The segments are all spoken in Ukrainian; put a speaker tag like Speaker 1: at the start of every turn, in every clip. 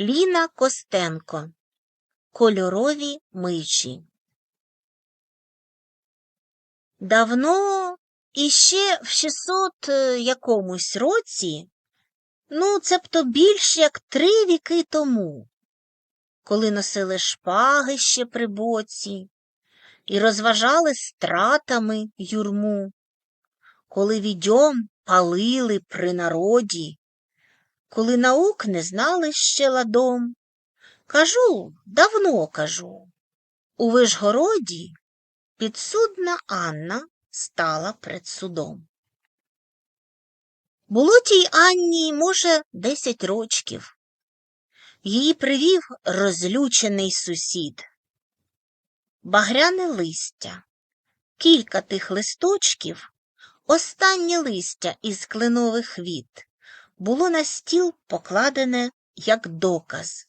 Speaker 1: Ліна Костенко Кольорові миші. Давно, іще в 600 е, якомусь році, ну, цебто більш як три віки тому, коли носили шпаги ще при боці і розважали стратами юрму, коли відьом палили при народі, коли наук не знали ще ладом. Кажу, давно кажу. У Вишгороді підсудна Анна стала перед судом. Було тій Анні, може, десять рочків. Її привів розлючений сусід. Багряне листя, кілька тих листочків, останнє листя із кленових віт, було на стіл покладене як доказ,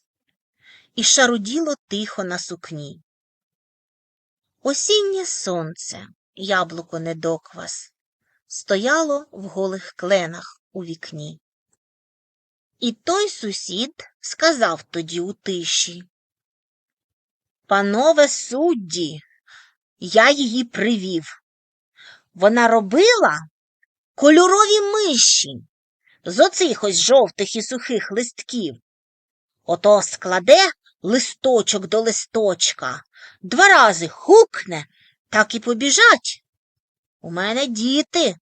Speaker 1: і шаруділо тихо на сукні. Осіннє сонце, яблуко недоквас, стояло в голих кленах у вікні. І той сусід сказав тоді у тиші Панове судді, я її привів. Вона робила кольорові миші з оцих ось жовтих і сухих листків. Ото складе листочок до листочка, два рази хукне, так і побіжать. У мене діти,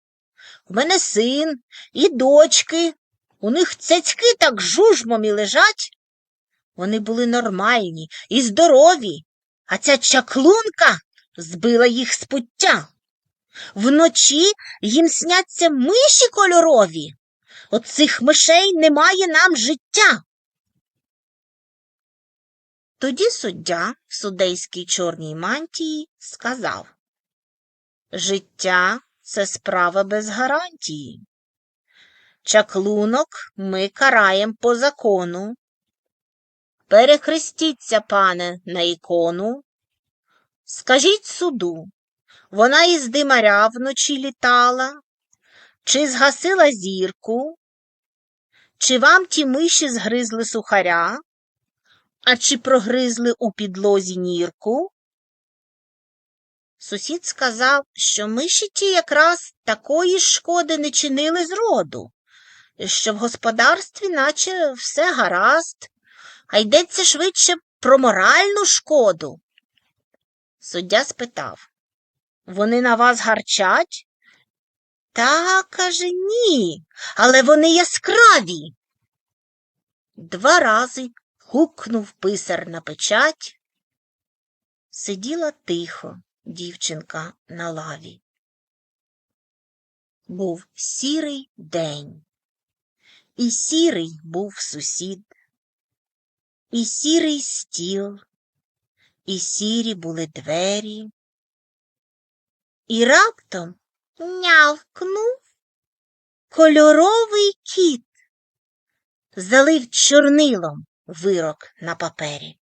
Speaker 1: у мене син і дочки. У них цяцьки так жужмом і лежать. Вони були нормальні і здорові, а ця чаклунка збила їх з пуття. Вночі їм сняться миші кольорові. От цих мишей немає нам життя. Тоді суддя в судейській чорній мантії сказав Життя це справа без гарантії. Чаклунок ми караєм по закону. Перехрестіться, пане, на ікону. Скажіть суду, вона із димаря вночі літала, чи згасила зірку, чи вам ті миші згризли сухаря, а чи прогризли у підлозі нірку? Сусід сказав, що миші ті якраз такої шкоди не чинили зроду, що в господарстві наче все гаразд, а йдеться швидше про моральну шкоду. Суддя спитав Вони на вас гарчать? Та, каже, ні, але вони яскраві. Два рази гукнув писар на печать. Сиділа тихо дівчинка на лаві. Був сірий день, і сірий був сусід, і сірий стіл, і сірі були двері. І раптом нявкнув кольоровий кіт, залив чорнилом вирок на папері.